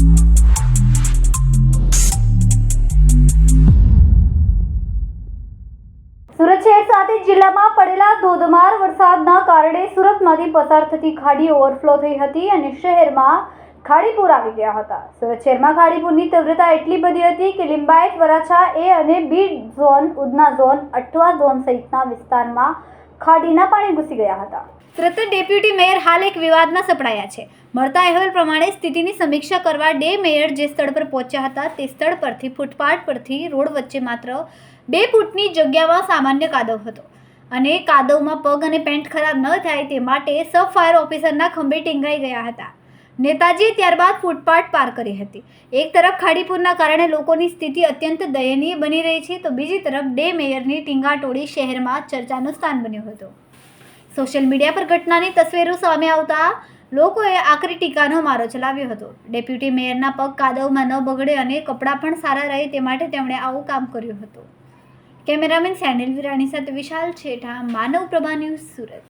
સુરત શહેર સાથે જિલ્લામાં પડેલા ધોધમાર વરસાદના કારણે સુરતમાંથી પસાર થતી ખાડી ઓવરફ્લો થઈ હતી અને શહેરમાં ખાડીપુર આવી ગયા હતા. સુરત શહેરમાં ખાડીપુરની તીવ્રતા એટલી બધી હતી કે લિંબાયત, વરાછા એ અને B zone, Udhna zone, Athwa zone સહિતના વિસ્તારમાં ખાડીના પાણી ઘૂસી ગયા હતા. સુરત ડેપ્યુટી મેયર હાલ એક વિવાદમાં સપડાયા છે. મળતા અહેવાલ પ્રમાણે સ્થિતિની સમીક્ષા કરવા ડે મેયર જે સ્થળ પર પહોંચ્યા હતા તે સ્થળ પરથી ફૂટપાથ પરથી રોડ વચ્ચે માત્ર બે ફૂટની જગ્યામાં સામાન્ય કાદવ હતો. અને કાદવમાં પગ અને પેન્ટ ખરાબ ન થાય તે માટે સબ ફાયર ઓફિસરના ખંભે ટીંગાઈ ગયા હતા. નેતાજીએ ત્યારબાદ ફૂટપાથ પાર કરી હતી. એક તરફ ખાડીપુરના કારણે લોકોની સ્થિતિ અત્યંત દયનીય બની રહી છે, તો બીજી તરફ ડે મેયરની ટીંગાટોળી શહેરમાં ચર્ચાનું સ્થાન બન્યું હતું. સોશિયલ મીડિયા પર ઘટનાની તસવીરો સામે આવતા લોકોએ આકરી ટીકાનો મારો ચલાવ્યો હતો. ડેપ્યુટી મેયરના પગ કાદવમાં ન બગડે અને કપડાં પણ સારા રહે તે માટે તેમણે આવું કામ કર્યું હતું. કેમેરામેન સેનિલ વિરાણી સાથે વિશાલ છેઠા, માનવ પ્રભા ન્યૂઝ સુરત.